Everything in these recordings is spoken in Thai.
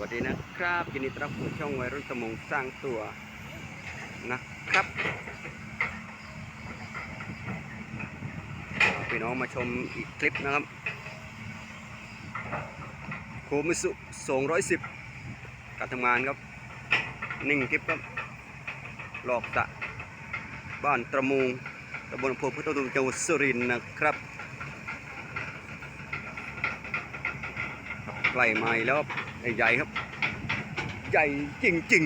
วัสดีนะครับยินดีต้อนรับสู่ช่องวัยรุ่นสมองสร้างตัวนะครับพี่น้องมาชมอีกคลิปนะครับ โคมิสุ210 การทำงานครับ นิ่งคลิปครับ หลอกตะ บ้านตระมูงตำบลอำเภอพุทธตุงจังหวัดสุรินทร์นะครับใกล้ไม้แล้ว ใหญ่ครับ ใหญ่จริง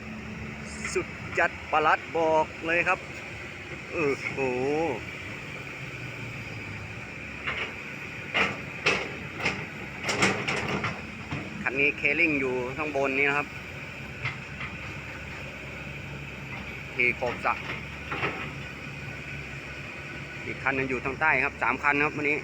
ๆ สุดจัดประหลัดบอกเลยครับเออโหคันนี้เคลิ่งอยู่ข้างบนนี้นะครับที่ขอบสระอีกคันหนึงอยู่ทางใต้ครับสามคันครับวันนี้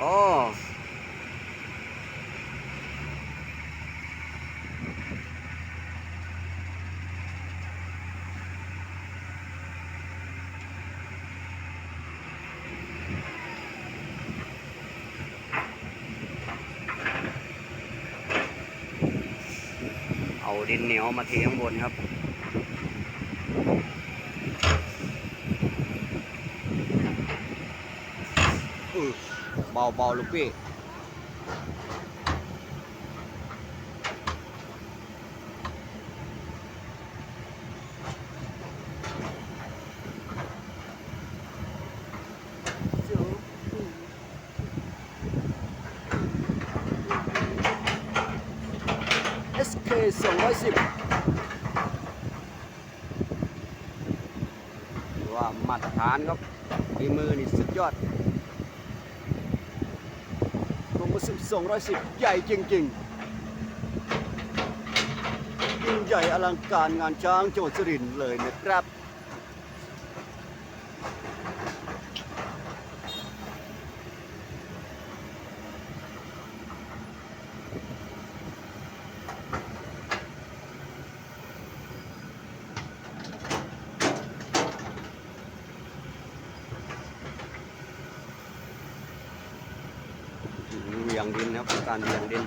โอ้เอาดินเหนียวมาเทข้างบนครับ อือ เบาเบาลูกพี่ SK 210ถือว่ามาตรฐานครับฝีมือนี่สุดยอด สิบ210 ใหญ่จริงๆยิ่งใหญ่อลังการงานช้างจังหวัดสุรินทร์เลยนะครับ เหวียงดินนะครับการเหวียงดิน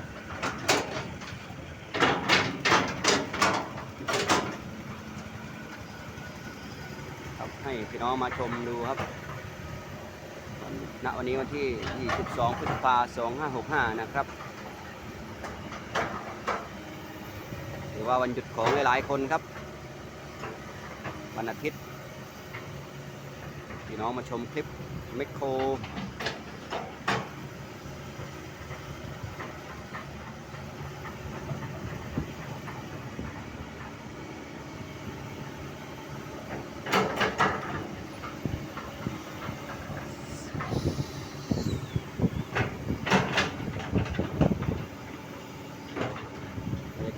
ครับให้พี่น้องมาชมดูครับวันณวันนี้วันที่ 22 พฤษภาคม 2565 นะครับถือว่าวันหยุดของหลายๆคนครับ วันอาทิตย์ พี่น้องมาชมคลิปแมคโคร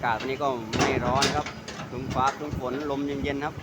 ากาศวันนี้ก็ไม่ร้อนครับครึ้มฟ้าครึ้มฝนลมเย็นๆครับ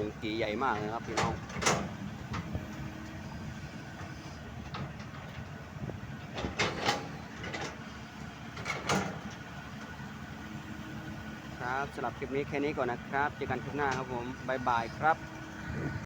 ุงกีใหญ่มากเลยครับพี่น้องครับสำหรับคลิปนี้แค่นี้ก่อนนะครับ เจอกันคลิปหน้าครับผม บ๊ายบายครับ